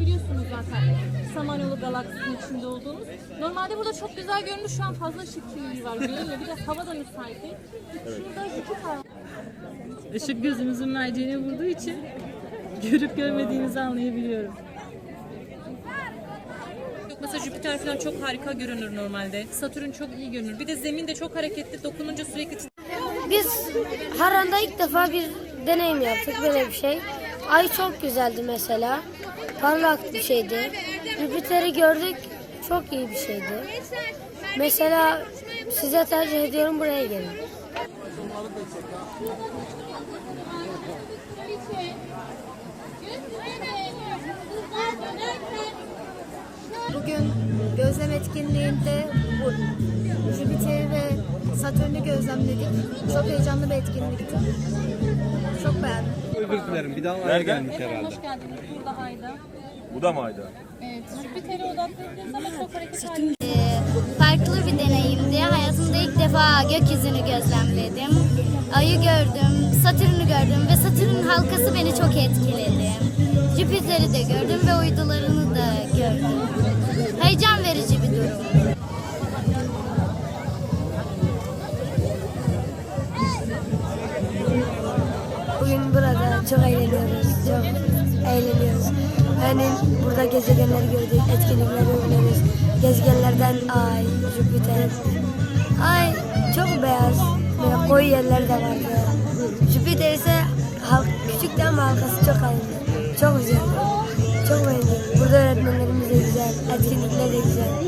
biliyorsunuz zaten. Samanyolu galaksisinin içinde olduğumuz. Normalde burada çok güzel görünür. Şu an fazla ışık kirliliği var. Görünüyor. Bir de hava da müsait değil. Şurada Jüpiter Işık gözümüzün merceğine vurduğu için görüp görmediğinizi anlayabiliyorum. Yok mesela Jüpiter falan çok harika görünür normalde. Satürn çok iyi görünür. Bir de zemin de çok hareketli. Dokununca sürekli Biz Haran'da ilk defa bir deneyim yaptık böyle bir şey. Ay çok güzeldi mesela. Parlak bir şeydi. Jüpiter'i gördük. Çok iyi bir şeydi. Mesela size tercih ediyorum buraya gelin. Bugün gözlem etkinliğinde bu gözlemledik. Çok heyecanlı bir etkinlikti. Çok beğendim. Özür dilerim bir daha oraya Nerede? gelmiş Efendim herhalde. hoş geldiniz. Burada Ay'da. Bu da mı Ayda? Evet, Jüpiter'e odaklandığınız zaman çok hareket halinde. farklı bir deneyimdi. Hayatımda ilk defa gökyüzünü gözlemledim. Ayı gördüm, Satürn'ü gördüm ve Satürn'ün halkası beni çok etkiledi. Jüpiter'i de gördüm ve uydularını çok eğleniyoruz. Çok eğleniyoruz. Yani burada gezegenleri gördük, etkinlikleri uyguluyoruz. Gezegenlerden Ay, Jüpiter. Ay çok beyaz, böyle koyu yerler de vardı. Jüpiter ise halk, küçükten ama halkası çok ayrı. Çok güzel. Çok beğendim. Burada öğretmenlerimiz de güzel, etkinlikler de güzel.